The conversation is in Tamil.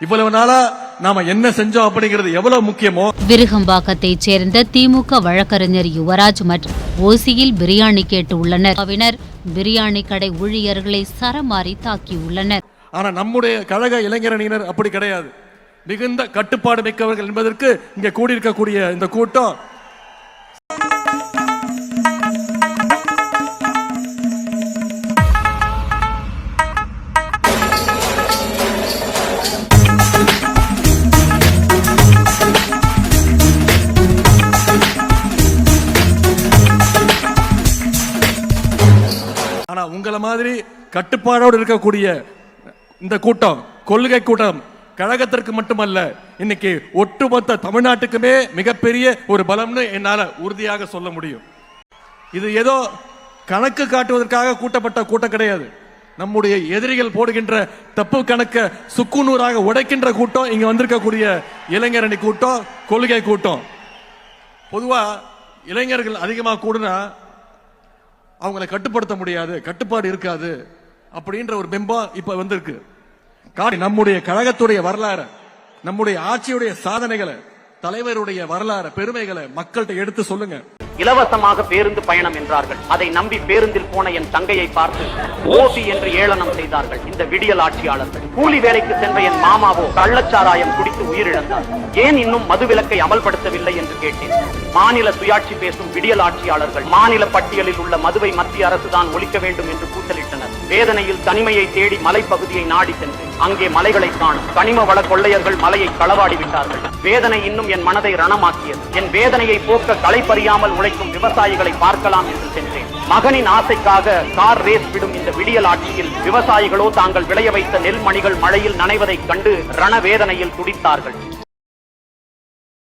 இவ்வளவு நாளா நாம என்ன செஞ்சோம் அப்படிங்கிறது எவ்வளவு முக்கியமோ? விருகம்பாக்கத்தைச் சேர்ந்த திமுக வழக்கறிஞர் யுவராஜ் மற்றும் ஓசியில் பிரியாணி கேட்டு உள்ளனர். பிரியாணி கடை ஊழியர்களை சரமாரி தாக்கியுள்ளனர். ஆனா நம்முடைய கழக இளைஞரணியினர் அப்படி கிடையாது. மிகுந்த கட்டுப்பாடு மிக்கவர்கள் என்பதற்கு இங்க கூடியிருக்கக்கூடிய இந்த கூட்டம் ஆனா உங்களை மாதிரி கட்டுப்பாடோடு இருக்கக்கூடிய இந்த கூட்டம் கொள்கை கூட்டம் கழகத்திற்கு மட்டுமல்ல இன்னைக்கு ஒட்டுமொத்த தமிழ்நாட்டுக்குமே மிகப்பெரிய ஒரு பலம்னு என்னால உறுதியாக சொல்ல முடியும். இது ஏதோ கணக்கு காட்டுவதற்காக கூட்டப்பட்ட கூட்டம் கிடையாது. நம்முடைய எதிரிகள் போடுகின்ற தப்பு கணக்க சுக்குநூறாக உடைக்கின்ற கூட்டம் இங்க வந்திருக்கக்கூடிய இளைஞரணி கூட்டம் கொள்கை கூட்டம். பொதுவா இளைஞர்கள் அதிகமாக கூடுனா அவங்களை கட்டுப்படுத்த முடியாது கட்டுப்பாடு இருக்காது அப்படின்ற ஒரு பிம்பம் இப்ப வந்திருக்கு. காடி நம்முடைய கழகத்துடைய வரலாறு நம்முடைய ஆட்சியுடைய சாதனைகளை தலைவருடைய வரலாறு பெருமைகளை மக்கள்கிட்ட எடுத்து சொல்லுங்க. இலவசமாக பேருந்து பயணம் என்றார்கள். அதை நம்பி பேருந்தில் போன என் தங்கையை பார்த்து ஓசி என்று ஏளனம் செய்தார்கள் இந்த விடியல் ஆட்சியாளர்கள். கூலி வேலைக்கு சென்ற என் மாமாவோ கள்ளச்சாராயம் குடித்து உயிரிழந்தார். ஏன் இன்னும் மதுவிலக்கை அமல்படுத்தவில்லை என்று கேட்டேன். மாநில சுயாட்சி பேசும் விடியல் ஆட்சியாளர்கள் மாநில பட்டியலில் உள்ள மதுவை மத்திய அரசுதான் ஒழிக்க வேண்டும் என்று கூச்சலிட்டனர். வேதனையில் தனிமையை தேடி மலைப்பகுதியை நாடி சென்று அங்கே மலைகளை காணும். கனிம வள கொள்ளையர்கள் மலையை களவாடி விட்டார்கள் வேதனை இன்னும் என் மனதை ரணமாக்கியது. என் வேதனையை போக்க களை பறியாமல் உழைக்கும் விவசாயிகளை பார்க்கலாம் என்று சென்றேன். மகனின் ஆசைக்காக கார் ரேஸ் விடும் இந்த விடியல் ஆட்சியில் விவசாயிகளோ தாங்கள் விளைய வைத்த நெல்மணிகள் மழையில் நனைவதைக் கண்டு ரணவேதனையில் துடித்தார்கள்.